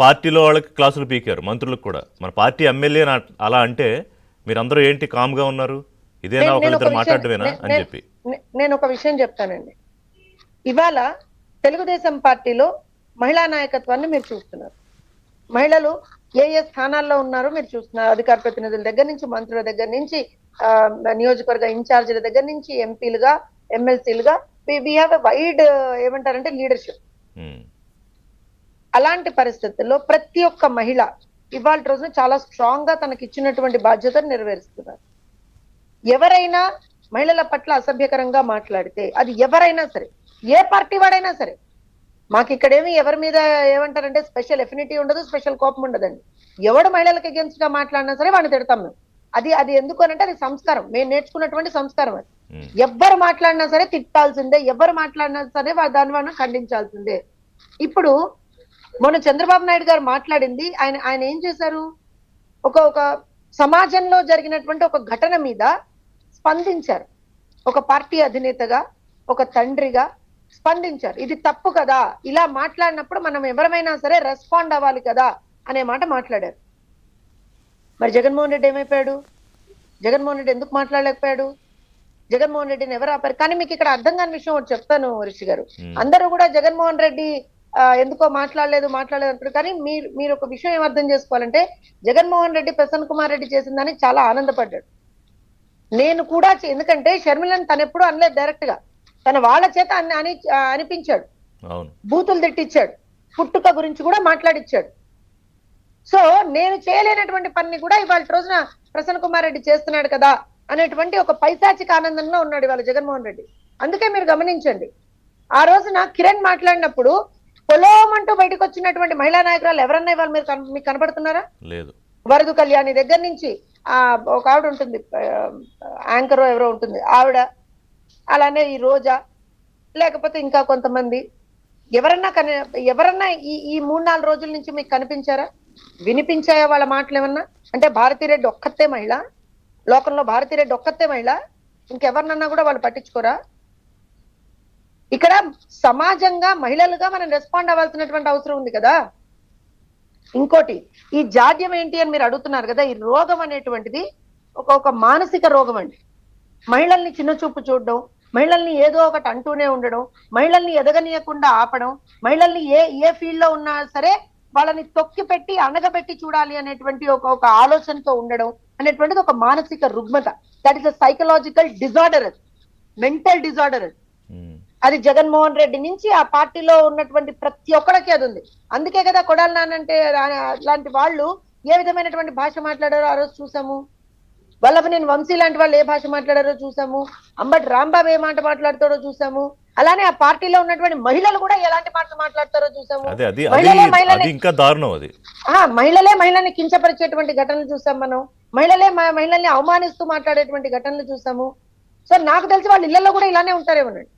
పార్టీలో వాళ్ళకి క్లాసులు పీకారు మంత్రులకు కూడా. మన పార్టీ ఎమ్మెల్యే అలా అంటే మీరందరూ ఏంటి కామ్గా ఉన్నారు? ఇదేనా నేను- నేను ఒక ఒకరిద్దరు విషయం- మాట్లాడమేనా అని చెప్పి. నేను ఒక విషయం చెప్తానండి. ఇవాళ తెలుగుదేశం పార్టీలో మహిళా నాయకత్వాన్ని మీరు చూస్తున్నారు. మహిళలు ఏ ఏ స్థానాల్లో ఉన్నారో మీరు చూస్తున్నారు. అధికార ప్రతినిధుల దగ్గర నుంచి మంత్రుల దగ్గర నుంచి నియోజకవర్గ ఇన్ఛార్జీల దగ్గర నుంచి ఎంపీలుగా ఎమ్మెల్సీలుగా వి హ్యావ్ ఎ వైడ్ ఏమంటారంటే లీడర్షిప్ అలాంటి పరిస్థితుల్లో ప్రతి ఒక్క మహిళ ఇవాళ రోజున చాలా స్ట్రాంగ్గా తనకి ఇచ్చినటువంటి బాధ్యతను నెరవేరుస్తున్నారు. ఎవరైనా మహిళల పట్ల అసభ్యకరంగా మాట్లాడితే అది ఎవరైనా సరే ఏ పార్టీ వాడైనా సరే మాకు ఇక్కడేమి ఎవరి మీద ఏమంటారంటే స్పెషల్ ఎఫినిటీ ఉండదు స్పెషల్ కోపం ఉండదండి. ఎవడు మహిళలకు అగేన్స్ట్గా మాట్లాడినా సరే వాడిని తిడతాం మేము. అది అది ఎందుకు అనంటే అది సంస్కారం. మేము నేర్చుకున్నటువంటి సంస్కారం అది. ఎవ్వరు మాట్లాడినా సరే తిట్టాల్సిందే ఎవరు మాట్లాడినా సరే వా- దాన్ని మనం ఖండించాల్సిందే. ఇప్పుడు మొన్న చంద్రబాబు నాయుడు గారు మాట్లాడింది. ఆయన ఆయన ఏం చేశారు? ఒక ఒక సమాజంలో జరిగినటువంటి ఒక ఘటన మీద స్పందించారు. ఒక పార్టీ అధినేతగా ఒక తండ్రిగా స్పందించారు. ఇది తప్పు కదా? ఇలా మాట్లాడినప్పుడు మనం ఎవరమైనా సరే రెస్పాండ్ అవ్వాలి కదా? అనే మాట మాట్లాడారు. మరి జగన్మోహన్ రెడ్డి ఏమైపోయాడు? జగన్మోహన్ రెడ్డి ఎందుకు మాట్లాడలేకపోయాడు? జగన్మోహన్ రెడ్డిని ఎవరు ఆపారు? కానీ మీకు ఇక్కడ అర్థం కాని విషయం ఒకటి చెప్తాను రిషి గారు. అందరూ కూడా జగన్మోహన్ రెడ్డి ఎందుకో మాట్లాడలేదు మాట్లాడలేదు అంటారు కానీ మీరు మీరు ఒక విషయం ఏం అర్థం చేసుకోవాలంటే జగన్మోహన్ రెడ్డి ప్రసన్న కుమార్ రెడ్డి చేసిందని చాలా ఆనందపడ్డాడు. నేను కూడా ఎందుకంటే షర్మిలను తను ఎప్పుడు అనలేదు డైరెక్ట్గా తన వాళ్ళ చేత అని అనిపించాడు. బూతులు తిట్టించాడు పుట్టుక గురించి కూడా మాట్లాడిచ్చాడు. సో నేను చేయలేనటువంటి పని కూడా ఇవాళ రోజున ప్రసన్న కుమార్ రెడ్డి చేస్తున్నాడు కదా అనేటువంటి ఒక పైశాచిక ఆనందంలో ఉన్నాడు ఇవాళ జగన్మోహన్ రెడ్డి. అందుకే మీరు గమనించండి. ఆ రోజున కిరణ్ మాట్లాడినప్పుడు పొలోమంటూ బయటకు వచ్చినటువంటి మహిళా నాయకురాలు ఎవరన్నా ఇవాళ మీరు మీకు కనపడుతున్నారా? లేదు. వరదు కళ్యాణి దగ్గర నుంచి ఆ ఒక ఆవిడ ఉంటుంది యాంకర్ ఎవరో ఉంటుంది. ఆవిడ అలానే ఈ రోజా లేకపోతే ఇంకా కొంతమంది. ఎవరన్నా కని ఎవరన్నా ఈ ఈ మూడు నాలుగు రోజుల నుంచి మీకు కనిపించారా? వినిపించాయా వాళ్ళ మాటలు ఏమన్నా? అంటే భారతీరెడ్డి ఒక్కతే మహిళ లోకంలో భారతీరెడ్డి ఒక్కతే మహిళ ఇంకెవరినన్నా కూడా వాళ్ళు పట్టించుకోరా? ఇక్కడ సమాజంగా మహిళలుగా మనం రెస్పాండ్ అవ్వాల్సినటువంటి అవసరం ఉంది కదా. ఇంకోటి ఈ జాడ్యం ఏంటి అని మీరు అడుగుతున్నారు కదా ఈ రోగం అనేటువంటిది ఒక ఒక మానసిక రోగం అండి. మహిళల్ని చిన్న చూపు చూడడం మహిళల్ని ఏదో ఒకటి అంటూనే ఉండడం మహిళల్ని ఎదగనీయకుండా ఆపడం మహిళల్ని ఏ ఏ ఫీల్డ్లో ఉన్నా సరే వాళ్ళని తొక్కి పెట్టి అనగబెట్టి చూడాలి అనేటువంటి ఒక ఒక ఆలోచనతో ఉండడం అనేటువంటిది ఒక మానసిక రుగ్మత. That is a psychological disorder mental disorder అది జగన్మోహన్ రెడ్డి నుంచి ఆ పార్టీలో ఉన్నటువంటి ప్రతి ఒక్కరికి అది ఉంది. అందుకే కదా కొడాలి నానంటే లాంటి వాళ్ళు ఏ విధమైనటువంటి భాష మాట్లాడారో ఆ రోజు చూసాము. వల్లభనేని వంశీ లాంటి వాళ్ళు ఏ భాష మాట్లాడారో చూసాము. అంబటి రాంబాబు ఏ మాట మాట్లాడతారో చూసాము. అలానే ఆ పార్టీలో ఉన్నటువంటి మహిళలు కూడా ఎలాంటి మాటలు మాట్లాడతారో చూసాము. మహిళలే మహిళల్ని కించపరిచేటువంటి ఘటనలు చూసాం మనం. మహిళలే మహిళల్ని అవమానిస్తూ మాట్లాడేటువంటి ఘటనలు చూసాము. సో నాకు తెలిసి వాళ్ళ ఇళ్ళలో కూడా ఇలానే ఉంటారేమోనండి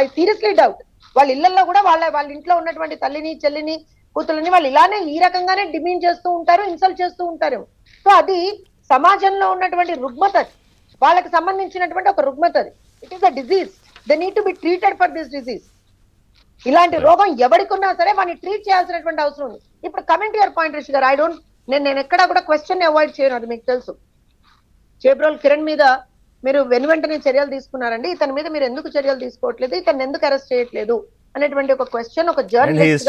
ఐ సీరియస్లీ డౌట్ వాళ్ళ ఇళ్ళలో కూడా వాళ్ళ వాళ్ళ ఇంట్లో ఉన్నటువంటి తల్లిని చెల్లిని కూతుర్ని వాళ్ళు ఇలానే ఈ రకంగానే డిమాండ్ చేస్తూ ఉంటారు ఇన్సల్ట్ చేస్తూ ఉంటారు. సో అది సమాజంలో ఉన్నటువంటి రుగ్మత. వాళ్ళకి సంబంధించినటువంటి ఒక రుగ్మత అది. It is a disease they need to be treated for this disease ఇలాంటి రోగం ఎవరికున్నా సరే వాడిని ట్రీట్ చేయాల్సినటువంటి అవసరం ఉంది. ఇప్పుడు కమెంట్ యువర్ పాయింట్ రిషి గారు ఐ డోంట్ నేను నేను ఎక్కడా కూడా క్వశ్చన్ అవాయిడ్ చేయను అది మీకు తెలుసు. చేబ్రోల్ కిరణ్ మీద మీరు వెను వెంటనే చర్యలు తీసుకున్నారండి. ఇతని మీద మీరు ఎందుకు చర్యలు తీసుకోవట్లేదు? ఇతను ఎందుకు అరెస్ట్ చేయట్లేదు? అనేటువంటి ఒక క్వశ్చన్ ఒక జర్నలిస్ట్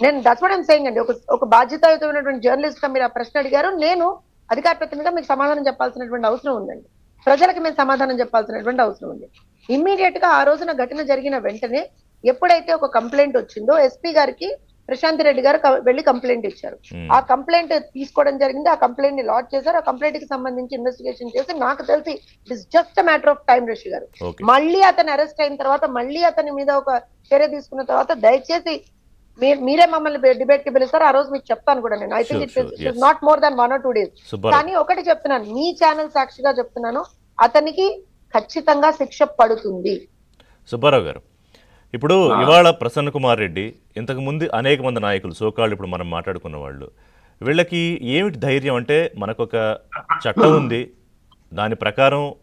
నేను దట్స్ వాట్ సెయింగ్ అండి. ఒక ఒక బాధ్యతాయుతమైనటువంటి జర్నలిస్ట్గా మీరు ఆ ప్రశ్న అడిగారు. నేను అధికార ప్రతినిధిగా మీకు సమాధానం చెప్పాల్సినటువంటి అవసరం ఉందండి. ప్రజలకు మేము సమాధానం చెప్పాల్సినటువంటి అవసరం ఉంది. ఇమ్మీడియట్గా ఆ రోజున ఘటన జరిగిన వెంటనే ఎప్పుడైతే ఒక కంప్లైంట్ వచ్చిందో ఎస్పీ గారికి ప్రశాంత్ రెడ్డి గారు వెళ్ళి కంప్లైంట్ ఇచ్చారు. ఆ కంప్లైంట్ తీసుకోవడం జరిగింది. ఆ కంప్లైంట్ని లాడ్ చేశారు. ఆ కంప్లైంట్కి సంబంధించి ఇన్వెస్టిగేషన్ చేసి నాకు తెలిసి it is just matter of time Rishi గారు. మళ్ళీ అతను అరెస్ట్ అయిన తర్వాత మళ్ళీ అతని మీద ఒక చర్య తీసుకున్న తర్వాత దయచేసి మీరు మమ్మల్ని డిబేట్కి పిలుస్తారు. ఆ రోజు మీకు చెప్తాను కూడా నేను. I think it. Not more than one or two days కానీ ఒకటి చెప్తున్నాను. మీ ఛానల్ సాక్షిగా చెప్తున్నాను. అతనికి ఖచ్చితంగా శిక్ష పడుతుంది. సుబ్బారావు గారు ఇప్పుడు ఇవాళ ప్రసన్న కుమార్ రెడ్డి ఇంతకు ముందు అనేక మంది నాయకులు సోకాళ్ళు ఇప్పుడు మనం మాట్లాడుకున్న వాళ్ళు. వీళ్ళకి ఏమిటి ధైర్యం అంటే మనకొక చట్టం ఉంది. దాని ప్రకారం